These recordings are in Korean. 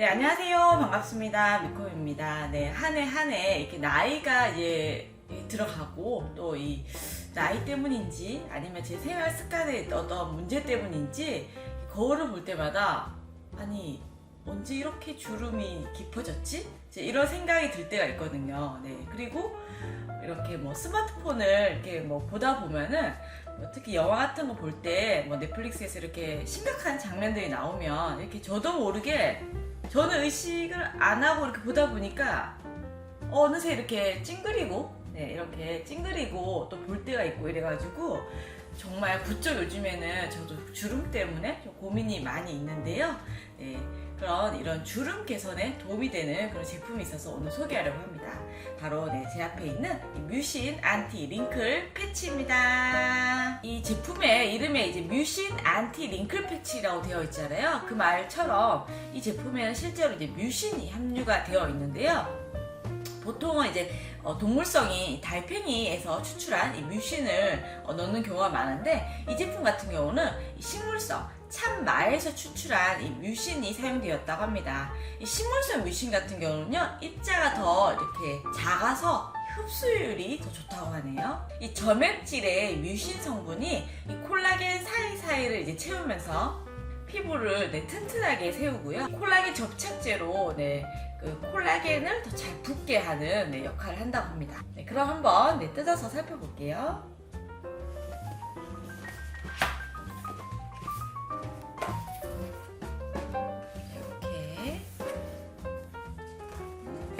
네, 안녕하세요. 반갑습니다. 미코입니다. 네, 한 해 한 해 이렇게 나이가 이제 들어가고 또 이 나이 때문인지 아니면 제 생활 습관의 어떤 문제 때문인지 거울을 볼 때마다 아니 언제 이렇게 주름이 깊어졌지? 이런 생각이 들 때가 있거든요. 네, 그리고 이렇게 뭐 스마트폰을 이렇게 뭐 보다 보면은 뭐 특히 영화 같은 거 볼 때 뭐 넷플릭스에서 이렇게 심각한 장면들이 나오면 이렇게 저도 모르게 저는 의식을 안 하고 이렇게 보다 보니까 어느새 이렇게 찡그리고 네 이렇게 찡그리고 또 볼 때가 있고 이래가지고 정말 부쩍 요즘에는 저도 주름 때문에 좀 고민이 많이 있는데요. 네, 그런 이런 주름 개선에 도움이 되는 그런 제품이 있어서 오늘 소개하려고 합니다. 바로 네, 제 앞에 있는 이 뮤신 안티 링클 패치입니다. 이 제품의 이름에 이제 뮤신 안티 링클 패치라고 되어 있잖아요. 그 말처럼 이 제품에는 실제로 이제 뮤신이 함유가 되어 있는데요. 보통은 이제 어, 동물성이 달팽이에서 추출한 이 뮤신을 어, 넣는 경우가 많은데 이 제품 같은 경우는 이 식물성 참마에서 추출한 이 뮤신이 사용되었다고 합니다. 이 식물성 뮤신 같은 경우는요 입자가 더 이렇게 작아서 흡수율이 더 좋다고 하네요. 이 점액질의 뮤신 성분이 이 콜라겐 사이사이를 이제 채우면서 피부를 네, 튼튼하게 세우고요. 콜라겐 접착제로 네, 그 콜라겐을 더 잘 붙게 하는 네, 역할을 한다고 합니다. 네, 그럼 한번 네, 뜯어서 살펴볼게요.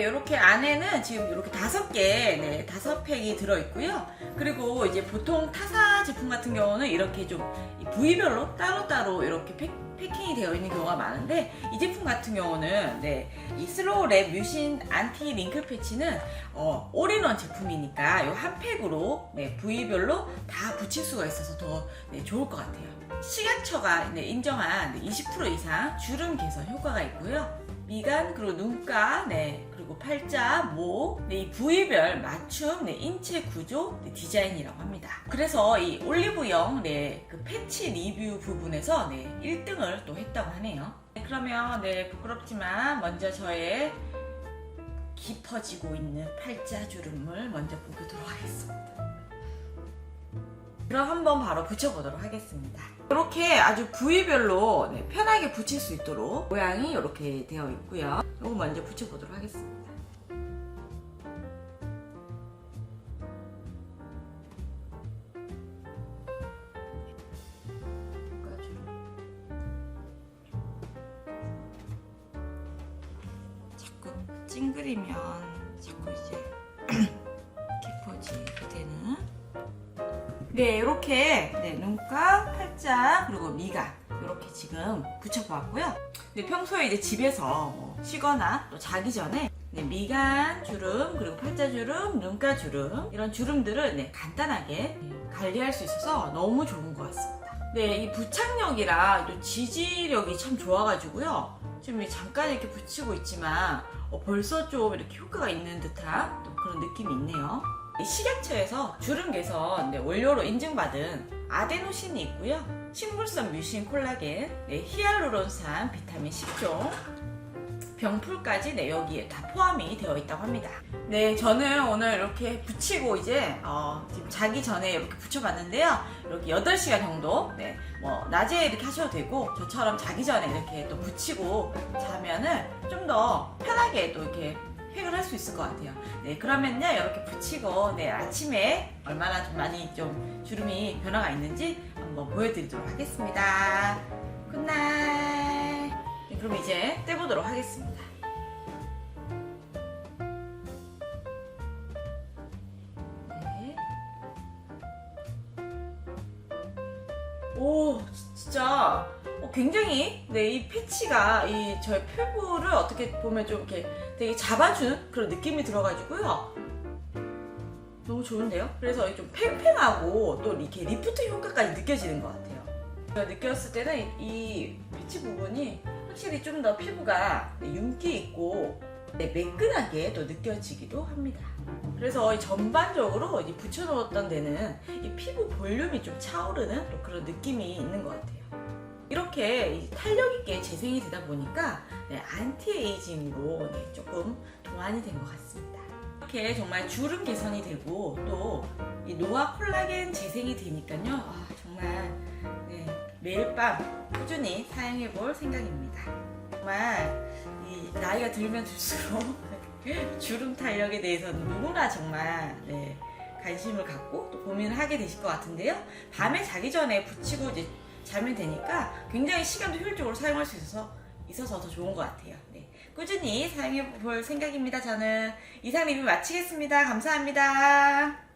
이렇게 안에는 지금 이렇게 다섯 개, 네, 다섯 팩이 들어있고요. 그리고 이제 보통 타사 제품 같은 경우는 이렇게 좀이 부위별로 따로따로 이렇게 팩, 패킹이 되어 있는 경우가 많은데 이 제품 같은 경우는 네, 이 슬로우 랩 뮤신 안티 링클 패치는 어, 올인원 제품이니까 이 한 팩으로 네, 부위별로 다 붙일 수가 있어서 더 네, 좋을 것 같아요. 식약처가 네, 인정한 네, 20% 이상 주름 개선 효과가 있고요. 미간 그리고 눈가 네 팔자 목 네, 이 부위별 맞춤 네, 인체 구조 네, 디자인이라고 합니다. 그래서 이 올리브영 네, 그 패치 리뷰 부분에서 네, 1등을 또 했다고 하네요. 네, 그러면 네 부끄럽지만 먼저 저의 깊어지고 있는 팔자 주름을 먼저 보도록 하겠습니다. 그럼 한번 바로 붙여보도록 하겠습니다. 이렇게 아주 부위별로 네, 편하게 붙일 수 있도록 모양이 이렇게 되어 있고요. 이거 먼저 붙여보도록 하겠습니다. 찡그리면 자꾸 이제 깊어지게 되는 네, 이렇게 네, 눈가, 팔자, 그리고 미간 이렇게 지금 붙여보았고요. 네, 평소에 이제 집에서 뭐 쉬거나 또 자기 전에 네, 미간 주름, 그리고 팔자 주름, 눈가 주름 이런 주름들을 네, 간단하게 네, 관리할 수 있어서 너무 좋은 것 같습니다. 네, 이 부착력이랑 또 지지력이 참 좋아가지고요. 지금 잠깐 이렇게 붙이고 있지만 어, 벌써 좀 이렇게 효과가 있는 듯한 또 그런 느낌이 있네요. 이 식약처에서 주름 개선 네, 원료로 인증받은 아데노신이 있고요. 식물성 뮤신 콜라겐, 네, 히알루론산, 비타민 10종, 병풀까지 네, 여기에 다 포함이 되어 있다고 합니다. 네, 저는 오늘 이렇게 붙이고 이제 어, 지금 자기 전에 이렇게 붙여봤는데요. 이렇게 8시간 정도, 네, 뭐 낮에 이렇게 하셔도 되고 저처럼 자기 전에 이렇게 또 붙이고 자면은 좀 더 편하게 또 이렇게 획을 할 수 있을 것 같아요. 네, 그러면요, 이렇게 붙이고, 네, 아침에 얼마나 좀 많이 좀 주름이 변화가 있는지 한번 보여드리도록 하겠습니다. 굿나잇! 네, 그럼 이제 떼보도록 하겠습니다. 네. 오, 진짜 어, 굉장히 네, 이 패치가 이 저의 피부를 어떻게 보면 좀 이렇게 되게 잡아주는 그런 느낌이 들어가지고요. 너무 좋은데요? 그래서 좀 팽팽하고 또 이렇게 리프트 효과까지 느껴지는 것 같아요. 제가 느꼈을 때는 이 패치 부분이 확실히 좀 더 피부가 네, 윤기 있고 네, 매끈하게 또 느껴지기도 합니다. 그래서 이 전반적으로 이 붙여놓았던 데는 이 피부 볼륨이 좀 차오르는 또 그런 느낌이 있는 것 같아요. 이렇게 이 탄력 있게 재생이 되다 보니까 네, 안티에이징으로 네, 조금 동안이 된 것 같습니다. 이렇게 정말 주름 개선이 되고 또이 노화 콜라겐 재생이 되니까요. 아, 정말 네, 매일 밤 꾸준히 사용해 볼 생각입니다. 정말 이 나이가 들면 들수록 주름 탄력에 대해서는 누구나 정말 네, 관심을 갖고 또 고민을 하게 되실 것 같은데요. 밤에 자기 전에 붙이고 이제 자면 되니까 굉장히 시간도 효율적으로 사용할 수 있어서 있어서 더 좋은 것 같아요. 네, 꾸준히 사용해 볼 생각입니다. 저는 이상 리뷰 마치겠습니다. 감사합니다.